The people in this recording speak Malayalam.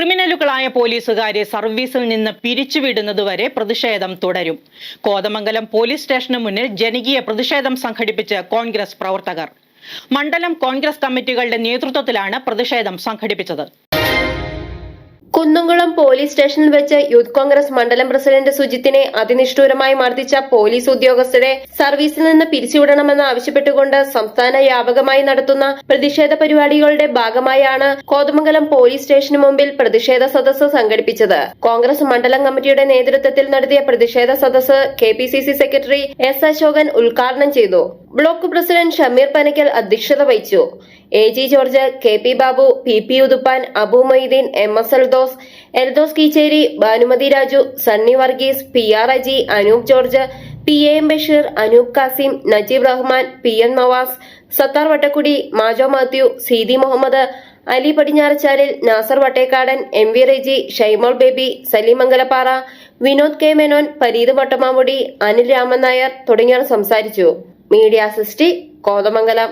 ക്രിമിനലുകളായ പോലീസുകാരെ സർവീസിൽ നിന്ന് പിരിച്ചുവിടുന്നതുവരെ പ്രതിഷേധം തുടരും. കോതമംഗലം പോലീസ് സ്റ്റേഷന് മുന്നിൽ ജനകീയ പ്രതിഷേധം സംഘടിപ്പിച്ച് കോൺഗ്രസ് പ്രവർത്തകർ. മണ്ഡലം കോൺഗ്രസ് കമ്മിറ്റികളുടെ നേതൃത്വത്തിലാണ് പ്രതിഷേധം സംഘടിപ്പിച്ചത്. കുന്നംകുളം പോലീസ് സ്റ്റേഷനിൽ വെച്ച് യൂത്ത് കോൺഗ്രസ് മണ്ഡലം പ്രസിഡന്റ് സുജിത്തിനെ അതിനിഷ്ഠൂരമായി മർദ്ദിച്ച പോലീസ് ഉദ്യോഗസ്ഥരെ സർവീസിൽ നിന്ന് പിരിച്ചുവിടണമെന്ന് ആവശ്യപ്പെട്ടുകൊണ്ട് സംസ്ഥാന വ്യാപകമായി നടത്തുന്ന പ്രതിഷേധ പരിപാടികളുടെ ഭാഗമായാണ് കോതമംഗലം പോലീസ് സ്റ്റേഷന് മുമ്പിൽ പ്രതിഷേധ സദസ്സ് സംഘടിപ്പിച്ചത്. കോൺഗ്രസ് മണ്ഡലം കമ്മിറ്റിയുടെ നേതൃത്വത്തിൽ നടത്തിയ പ്രതിഷേധ സദസ്സ് കെ സെക്രട്ടറി എസ് അശോകൻ ഉദ്ഘാടനം ചെയ്തു. ബ്ലോക്ക് പ്രസിഡന്റ് ഷമീർ പനക്കൽ അധ്യക്ഷത വഹിച്ചു. A G George K P Babu P P Uthuppan Abu Moideen M S Eldhose Eldhose Keecheri Bhanumathi Raju Sunny Varghese P R Aji Anoop George P A M Basheer Anoop Kasim Najeeb Rahman P N Navas Sathar Vattakkudi Majo Mathew Seethi Muhammad Ali Padinjarachalil Nasar Vattekkadan M V Reji Shaimol Baby Saleem Mangalappara Vinod K Menon Pareeth Vattamamudi Anil Raman Nair തുടങ്ങിയവർ സംസാരിച്ചു. മീഡിയ സൃഷ്ടി കോതമംഗലം.